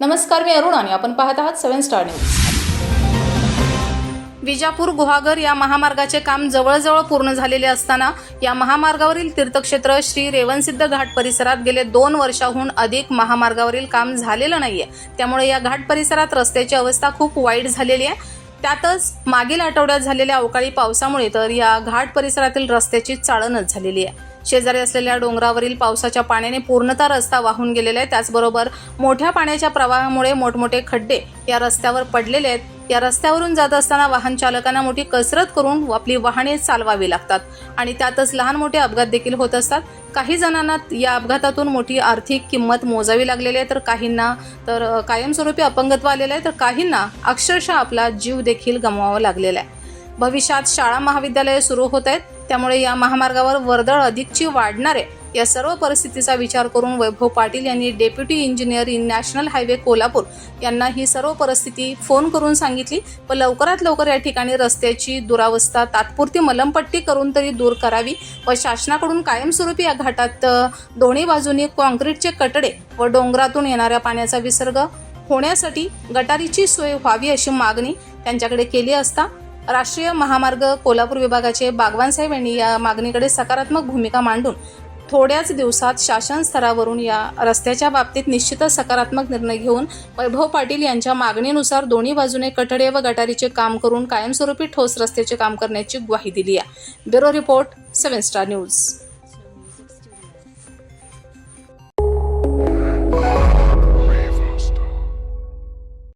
नमस्कार मी अरुण आणि आपण पाहत आहात seven star news. Vijapur Guhagar या महामार्गाचे काम जवळजवळ पूर्ण झालेले असताना या महामार्गावरील तीर्थक्षेत्र श्री रेवनसिद्ध घाट परिसरात गेले दोन वर्षाहून अधिक महामार्गावरील काम झालेलं नाहीये. त्यामुळे या घाट परिसरात रस्त्याची अवस्था खूप वाईट झालेली आहे. त्यातच मागील आठवड्यात झालेल्या अवकाळी पावसामुळे तर या घाट परिसरातील रस्त्याची चाळणच झालेली आहे. शेजारी असलेल्या डोंगरावरील पावसाच्या पाण्याने पूर्णतः रस्ता वाहून गेलेला आहे. त्याचबरोबर मोठ्या पाण्याच्या प्रवाहामुळे मोठमोठे खड्डे या रस्त्यावर पडलेले आहेत. या रस्त्यावरून जात असताना वाहन चालकांना मोठी कसरत करून आपली वाहने चालवावी लागतात आणि त्यातच लहान मोठे अपघात देखील होत असतात. काही जणांना या अपघातातून मोठी आर्थिक किंमत मोजावी लागलेली आहे. तर काहींना तर कायमस्वरूपी अपंगत्व आलेलं आहे. तर काहींना अक्षरशः आपला जीव देखील गमवावा लागलेला आहे. भविष्यात शाळा महाविद्यालये सुरू होत आहेत. त्यामुळे या महामार्गावर वर्दळ अधिकची वाढणार आहे. या सर्व परिस्थितीचा विचार करून वैभव पाटील यांनी deputy engineer in national highway Kolhapur यांना ही सर्व परिस्थिती फोन करून सांगितली. व लवकरात लवकर या ठिकाणी रस्त्याची दुरावस्था तात्पुरती मलमपट्टी करून तरी दूर करावी व शासनाकडून कायमस्वरूपी या घाटात दोन्ही बाजूनी कॉन्क्रीटचे कटडे व डोंगरातून येणाऱ्या पाण्याचा विसर्ग होण्यासाठी गटारीची सोय व्हावी अशी मागणी त्यांच्याकडे केली असता राष्ट्रीय महामार्ग कोल्हापूर विभागाचे बागवानसाहेब यांनी या मागणीकडे सकारात्मक भूमिका मांडून थोड्याच दिवसात शासन स्तरावरून या रस्त्याच्या बाबतीत निश्चितच सकारात्मक निर्णय घेऊन वैभव पाटील यांच्या मागणीनुसार दोन्ही बाजूने कठडे व गटारीचे काम करून कायमस्वरूपी ठोस रस्त्याचे काम करण्याची ग्वाही दिली आहे. Bureau report seven star news.